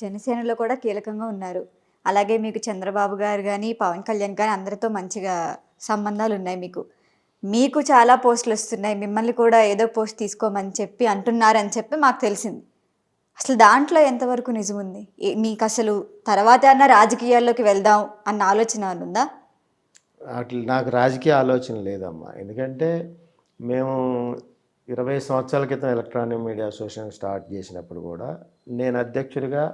జనసేనలో కూడా కీలకంగా ఉన్నారు. అలాగే మీకు చంద్రబాబు గారు కానీ పవన్ కళ్యాణ్ కానీ అందరితో మంచిగా సంబంధాలు ఉన్నాయి మీకు. మీకు చాలా పోస్టులు వస్తున్నాయి. మిమ్మల్ని కూడా ఏదో పోస్ట్ తీసుకోమని చెప్పి అంటున్నారని చెప్పి మాకు తెలిసింది. అసలు దాంట్లో ఎంతవరకు నిజం ఉంది? మీకు అసలు తర్వాత అన్న రాజకీయాల్లోకి వెళ్దాం అన్న ఆలోచన ఉందా? అట్లా నాకు రాజకీయ ఆలోచన లేదమ్మా. ఎందుకంటే మేము ఇరవై సంవత్సరాల క్రితం ఎలక్ట్రానిక్ మీడియా అసోసియేషన్ స్టార్ట్ చేసినప్పుడు కూడా నేను అధ్యక్షుడిగా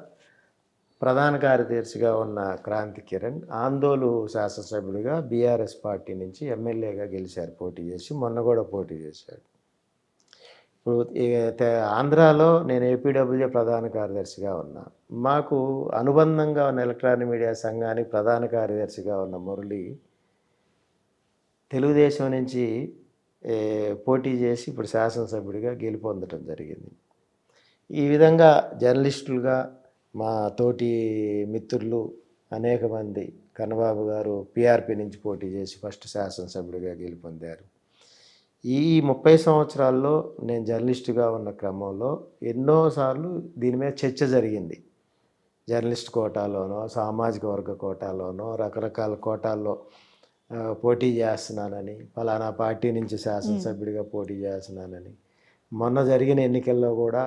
ప్రధాన కార్యదర్శిగా ఉన్న క్రాంతి కిరణ్ ఆందోళు శాసనసభ్యుడిగా బీఆర్ఎస్ పార్టీ నుంచి ఎమ్మెల్యేగా గెలిచారు పోటీ చేసి మొన్న కూడా పోటీ చేశాడు. ఇప్పుడు ఆంధ్రాలో నేను ఏపీడబ్ల్యూఏ ప్రధాన కార్యదర్శిగా ఉన్నా. మాకు అనుబంధంగా ఉన్న ఎలక్ట్రానిక్ మీడియా సంఘానికి ప్రధాన కార్యదర్శిగా ఉన్న మురళి తెలుగుదేశం నుంచి పోటీ చేసి ఇప్పుడు శాసనసభ్యుడిగా గెలుపొందడం జరిగింది. ఈ విధంగా జర్నలిస్టులుగా మా తోటి మిత్రులు అనేక మంది కన్నబాబు గారు పిఆర్పి నుంచి పోటీ చేసి ఫస్ట్ శాసనసభ్యుడిగా గెలుపొందారు ఈ ముప్పై సంవత్సరాల్లో నేను జర్నలిస్టుగా ఉన్న క్రమంలో ఎన్నోసార్లు దీని మీద చర్చ జరిగింది. జర్నలిస్ట్ కోటాలోనో సామాజిక వర్గ కోటాలోనో రకరకాల కోటాల్లో పోటీ చేస్తున్నానని ఫలానా పార్టీ నుంచి శాసనసభ్యుడిగా పోటీ చేస్తున్నానని. మొన్న జరిగిన ఎన్నికల్లో కూడా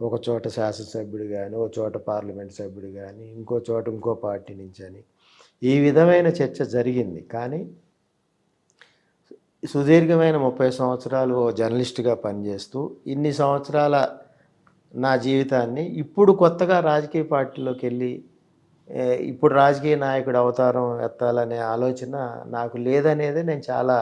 ఒక చోట శాసనసభ్యుడు కానీ ఒక చోట పార్లమెంట్ సభ్యుడు కానీ ఇంకో చోట ఇంకో పార్టీ నుంచి అని ఈ విధమైన చర్చ జరిగింది. కానీ సుదీర్ఘమైన ముప్పై సంవత్సరాలు ఓ జర్నలిస్ట్గా పనిచేస్తూ ఇన్ని సంవత్సరాల నా జీవితాన్ని ఇప్పుడు కొత్తగా రాజకీయ పార్టీలోకి వెళ్ళి ఇప్పుడు రాజకీయ నాయకుడు అవతారం ఎత్తాలనే ఆలోచన నాకు లేదనేదే నేను చాలా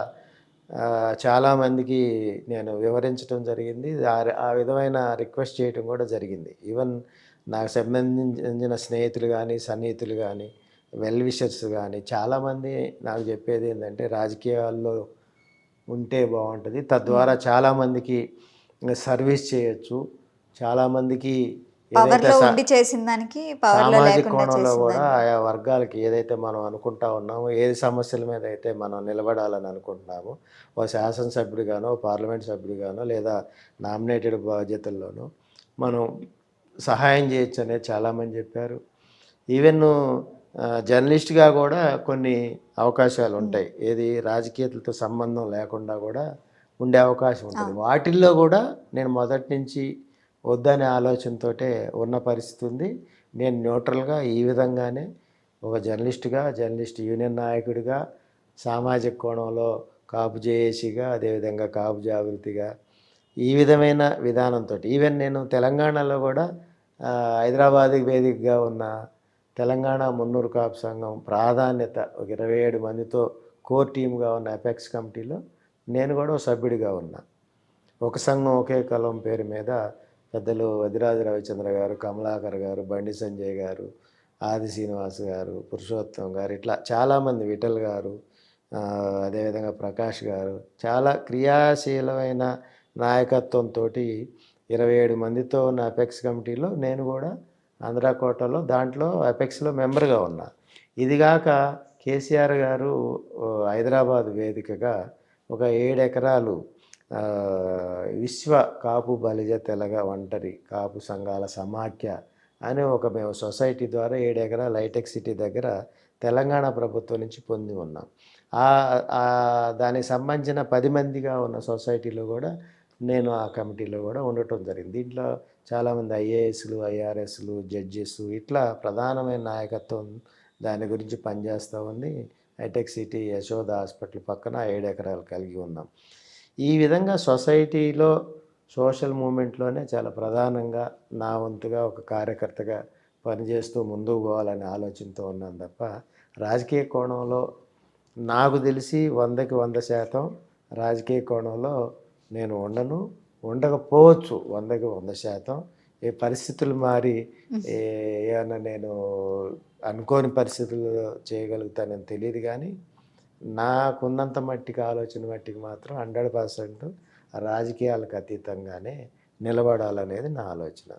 చాలామందికి నేను వివరించడం జరిగింది. ఆ- విధమైన రిక్వెస్ట్ చేయడం కూడా జరిగింది. ఈవెన్ నాకు సంబంధించిన స్నేహితులు కానీ సన్నిహితులు కానీ వెల్ విషర్స్ కానీ చాలామంది నాకు చెప్పేది ఏంటంటే రాజకీయాల్లో ఉంటే బాగుంటుంది. తద్వారా చాలామందికి సర్వీస్ చేయొచ్చు. చాలామందికి ఉండి చేసిన దానికి సామాజిక కోణంలో కూడా. ఆయా వర్గాలకి ఏదైతే మనం అనుకుంటా ఉన్నామో ఏది సమస్యల మీద అయితే మనం నిలబడాలని అనుకుంటున్నామో ఓ శాసనసభ్యుడిగానో పార్లమెంట్ సభ్యుడిగానో లేదా నామినేటెడ్ బాధ్యతల్లోనో మనం సహాయం చేయొచ్చు అనేది చాలామంది చెప్పారు. ఈవెన్ జర్నలిస్ట్గా కూడా కొన్ని అవకాశాలు ఉంటాయి. ఏది రాజకీయాలతో సంబంధం లేకుండా కూడా ఉండే అవకాశం ఉంటుంది. వాటిల్లో కూడా నేను మొదటి నుంచి వద్దనే ఆలోచనతోటే ఉన్న పరిస్థితి ఉంది. నేను న్యూట్రల్గా ఈ విధంగానే ఒక జర్నలిస్ట్గా జర్నలిస్ట్ యూనియన్ నాయకుడిగా సామాజిక కోణంలో కాపు జేఏసీగా అదేవిధంగా కాపు జాగృతిగా ఈ విధమైన విధానంతో ఈవెన్ నేను తెలంగాణలో కూడా హైదరాబాద్ వేదికగా ఉన్న తెలంగాణ మున్నూరు కాపు సంఘం ప్రాధాన్యత ఒక ఇరవై ఏడు మందితో కోర్ టీమ్గా ఉన్న అపెక్స్ కమిటీలో నేను కూడా ఒక సభ్యుడిగా ఉన్నా. ఒక సంఘం ఒకే కలం పేరు మీద పెద్దలు వదిరాజు రవిచంద్ర గారు కమలాకర్ గారు బండి సంజయ్ గారు ఆది శ్రీనివాస్ గారు పురుషోత్తం గారు ఇట్లా చాలామంది విఠల్ గారు అదేవిధంగా ప్రకాష్ గారు చాలా క్రియాశీలమైన నాయకత్వంతో ఇరవై ఏడు మందితో ఉన్న అపెక్స్ కమిటీలో నేను కూడా ఆంధ్ర కోటలో దాంట్లో అపెక్స్లో మెంబర్గా ఉన్నా. ఇదిగాక కేసీఆర్ గారు హైదరాబాద్ వేదికగా ఒక ఏడు ఎకరాలు విశ్వ కాపు బలిజ తెలగ ఒంటరి కాపు సంఘాల సమాఖ్య అనే ఒక మేము సొసైటీ ద్వారా ఏడు లైటెక్ సిటీ దగ్గర తెలంగాణ ప్రభుత్వం నుంచి పొంది ఉన్నాం. దానికి సంబంధించిన పది మందిగా ఉన్న సొసైటీలో కూడా నేను ఆ కమిటీలో కూడా ఉండటం జరిగింది. దీంట్లో చాలామంది ఐఏఎస్లు ఐఆర్ఎస్లు జడ్జెస్ ఇట్లా ప్రధానమైన నాయకత్వం దాని గురించి పనిచేస్తూ ఉంది. హైటెక్ సిటీ యశోద హాస్పిటల్ పక్కన ఏడు ఎకరాలు కలిగి ఉన్నాం. ఈ విధంగా సొసైటీలో సోషల్ మూమెంట్లోనే చాలా ప్రధానంగా నా వంతుగా ఒక కార్యకర్తగా పనిచేస్తూ ముందుకు పోవాలనే ఆలోచనతో ఉన్నాను తప్ప రాజకీయ కోణంలో నాకు తెలిసి వందకి వంద శాతం రాజకీయ కోణంలో నేను ఉండను ఉండకపోవచ్చు వందకి వంద శాతం. ఏ పరిస్థితులు మారి ఏమైనా ఏమన్నా నేను అనుకోని పరిస్థితులు చేయగలుగుతానని తెలియదు కానీ నాకున్నంత మట్టికి ఆలోచన మట్టికి మాత్రం హండ్రెడ్ పర్సెంట్ రాజకీయాలకు అతీతంగానే నిలబడాలనేది నా ఆలోచన.